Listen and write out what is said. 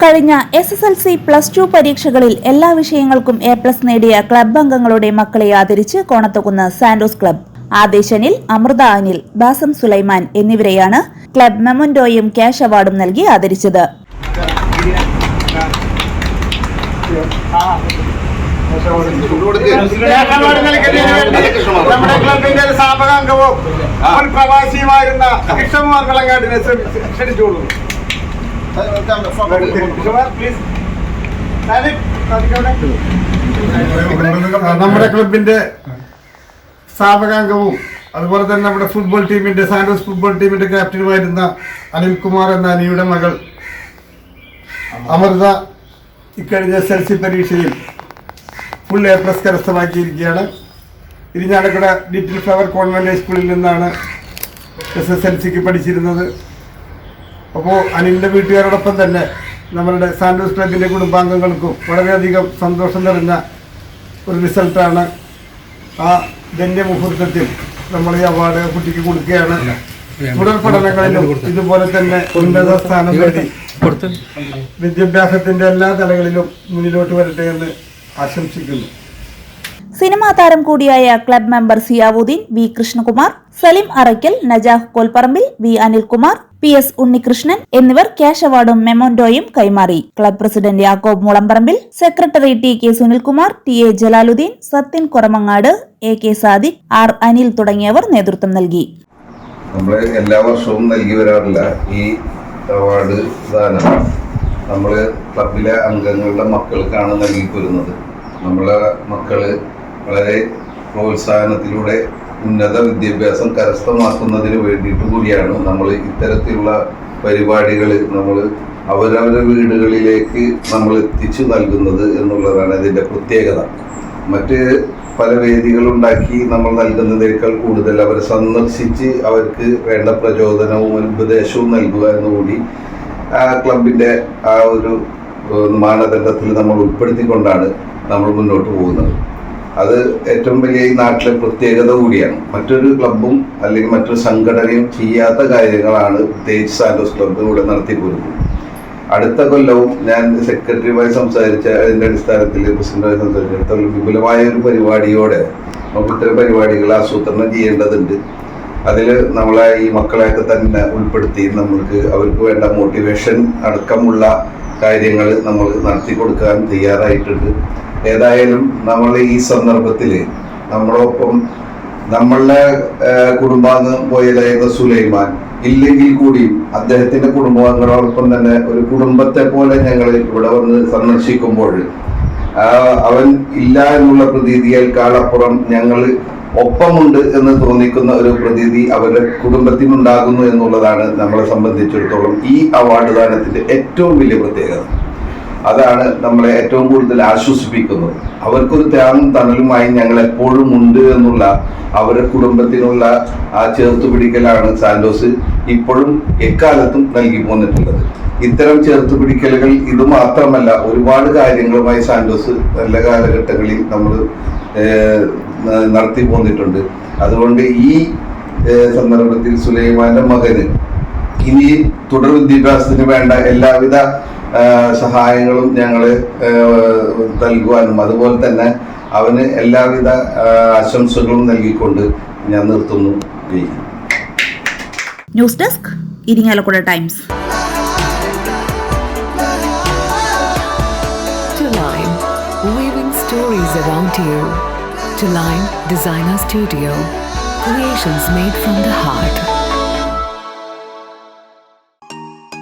കഴിഞ്ഞ S S L C plus two പരീക്ഷകളിൽ എല്ലാ വിഷയങ്ങൾക്കും എ പ്ലസ് നേടിയ ക്ലബ് അംഗങ്ങളുടെ മക്കളെ ആദരിച്ച് കോണത്തുകുന്ന് സാന്റോസ് ക്ലബ് ആദേശനിൽ അമൃത അനിൽ ബാസം സുലൈമാൻ എന്നിവരെയാണ് ക്ലബ് മെമൻഡോയും ക്യാഷ് അവാർഡും നൽകി ആദരിച്ചത്. നമ്മുടെ ക്ലബിന്റെ ഒരു സ്ഥാപക അംഗവും പ്രവാസിയുമായിരുന്ന കൃഷ്ണകുമാർ പ്ലീസ് നമ്മുടെ ക്ലബിന്റെ സ്ഥാപകാംഗവും അതുപോലെ തന്നെ നമ്മുടെ ഫുട്ബോൾ ടീമിന്റെ സാന്റോസ് ഫുട്ബോൾ ടീമിന്റെ ക്യാപ്റ്റനുമായിരുന്ന അനിൽകുമാർ എന്ന അനിയുടെ മകൾ അമൃത ഇക്കഴിഞ്ഞ എസ് എൽ സി പരീക്ഷയിൽ ഫുൾ എ പ്ലസ് കരസ്ഥമാക്കിയിരിക്കുകയാണ്. ഇരിഞ്ഞാലക്കുട ലിറ്റിൽ ഫ്ലവർ കോൺവെന്റ് സ്കൂളിൽ നിന്നാണ് എസ് എസ് എൽ സിക്ക് പഠിച്ചിരുന്നത്. അപ്പോൾ അനിലിന്റെ വീട്ടുകാരോടൊപ്പം തന്നെ നമ്മളുടെ സാൻഡോസ് ക്ലബിന്റെ കുടുംബാംഗങ്ങൾക്കും വളരെയധികം സന്തോഷം നിറഞ്ഞ ഒരു റിസൾട്ടാണ് ആ ധന്യ മുഹൂർത്തത്തിൽ നമ്മൾ ഈ അവാർഡ് കുട്ടിക്ക് കൊടുക്കുകയാണ്. തുടർ പഠനങ്ങളിലും ഇതുപോലെ തന്നെ ഉന്നത സ്ഥാനം നേടി. വിദ്യാഭ്യാസത്തിന്റെ എല്ലാ തലങ്ങളിലും മുന്നിലോട്ട് വരട്ടെ എന്ന് ആശംസിക്കുന്നു. സിനിമാ താരം കൂടിയായ club member Siyavudheen V Krishnakumar Salim Arackal Najah Kolparambil V Anilkumar P S Unnikrishnan എന്നിവർ ക്യാഷ് അവാർഡും മെമോൻഡോയും കൈമാറി. Club president Yakob Mulamparambil secretary T K Sunilkumar T A Jalaludheen Sathyan Koramangad A K Sadiq R Anil തുടങ്ങിയവർ നേതൃത്വം നൽകി. നമ്മൾ എല്ലാ വർഷവും നൽകി വരാറില്ല ഈ അവാർഡ് ദാനം. നമ്മൾ ക്ലബിലെ അംഗങ്ങളുടെ മക്കൾക്കാണ് നൽകി പോരുന്നത് നമ്മളെ മക്കൾ വളരെ പ്രോത്സാഹനത്തിലൂടെ ഉന്നത വിദ്യാഭ്യാസം കരസ്ഥമാക്കുന്നതിന് വേണ്ടിയിട്ട് കൂടിയാണ് നമ്മൾ ഇത്തരത്തിലുള്ള പരിപാടികൾ നമ്മൾ അവരവരുടെ വീടുകളിലേക്ക് നമ്മൾ എത്തിച്ചു നൽകുന്നത് എന്നുള്ളതാണ് ഇതിന്റെ പ്രത്യേകത. മറ്റ് പല വേദികളുണ്ടാക്കി നമ്മൾ നൽകുന്നതിനേക്കാൾ കൂടുതൽ അവരെ സന്ദർശിച്ച് അവർക്ക് വേണ്ട പ്രചോദനവും ഉപദേശവും നൽകുക എന്നുകൂടി ആ ക്ലബിന്റെ ആ ഒരു മാനദണ്ഡത്തിൽ നമ്മൾ ഉൾപ്പെടുത്തിക്കൊണ്ടാണ് നമ്മൾ മുന്നോട്ട് പോകുന്നത്. അത് ഏറ്റവും വലിയ ഈ നാട്ടിലെ പ്രത്യേകത കൂടിയാണ്. മറ്റൊരു ക്ലബും അല്ലെങ്കിൽ മറ്റൊരു സംഘടനയും ചെയ്യാത്ത കാര്യങ്ങളാണ് പ്രത്യേകിച്ച് സാന്റോസ് ക്ലബ്ബ് ഇവിടെ നടത്തിപ്പോരുന്നത് അടുത്ത കൊല്ലവും ഞാൻ സെക്രട്ടറിയുമായി സംസാരിച്ച അതിന്റെ അടിസ്ഥാനത്തിൽ പ്രസിഡന്റുമായി സംസാരിച്ചിടത്തോളം വിപുലമായ ഒരു പരിപാടിയോടെ നമുക്ക് ഇത്തരം പരിപാടികൾ ആസൂത്രണം ചെയ്യേണ്ടതുണ്ട്. അതിൽ നമ്മളെ ഈ മക്കളെയൊക്കെ തന്നെ ഉൾപ്പെടുത്തി നമുക്ക് അവർക്ക് വേണ്ട മോട്ടിവേഷൻ അടക്കമുള്ള കാര്യങ്ങൾ നമ്മൾ നടത്തി കൊടുക്കാൻ തയ്യാറായിട്ടുണ്ട്. ഏതായാലും നമ്മൾ ഈ സന്ദർഭത്തിൽ നമ്മളോടൊപ്പം നമ്മളുടെ കുടുംബാംഗം പോയതായിരുന്ന സുലൈമാൻ ഇല്ലെങ്കിൽ കൂടിയും അദ്ദേഹത്തിന്റെ കുടുംബാംഗങ്ങളോടൊപ്പം തന്നെ ഒരു കുടുംബത്തെ പോലെ ഞങ്ങൾ ഇവിടെ വന്ന് സന്ദർശിക്കുമ്പോൾ അവൻ ഇല്ല എന്നുള്ള പ്രതീതിയേക്കാളപ്പുറം ഞങ്ങൾ ഒപ്പമുണ്ട് എന്ന് തോന്നിക്കുന്ന ഒരു പ്രതീതി അവരുടെ കുടുംബത്തിനുണ്ടാകുന്നു എന്നുള്ളതാണ് നമ്മളെ സംബന്ധിച്ചിടത്തോളം ഈ അവാർഡ് ദാനത്തിന്റെ ഏറ്റവും വലിയ പ്രത്യേകത. അതാണ് നമ്മളെ ഏറ്റവും കൂടുതൽ ആശ്വസിപ്പിക്കുന്നത്. അവർക്കൊരു ത്യാഗം തണലുമായി ഞങ്ങൾ എപ്പോഴും ഉണ്ട് എന്നുള്ള അവരുടെ കുടുംബത്തിനുള്ള ആ ചേർത്തുപിടിക്കലാണ് സാന്റോസ് ഇപ്പോഴും എക്കാലത്തും നൽകി പോന്നിട്ടുള്ളത്. ഇത്തരം ചേർത്തുപിടിക്കലുകൾ ഇത് മാത്രമല്ല ഒരുപാട് കാര്യങ്ങളുമായി സാന്റോസ് നല്ല കാലഘട്ടങ്ങളിൽ നമ്മൾ നടത്തി പോന്നിട്ടുണ്ട്. അതുകൊണ്ട് ഈ സന്ദർഭത്തിൽ സുലൈമാന്റെ മകന് ഇനി തുടർ വിദ്യാഭ്യാസത്തിന് വേണ്ട എല്ലാവിധ സഹായങ്ങളും ഞങ്ങൾ നൽകുവാനും. അതുപോലെ തന്നെ അവന് എല്ലാവിധ ആശംസകളും നൽകിക്കൊണ്ട് ഞാൻ നിർത്തുന്നു. News desk Irinjalakuda times.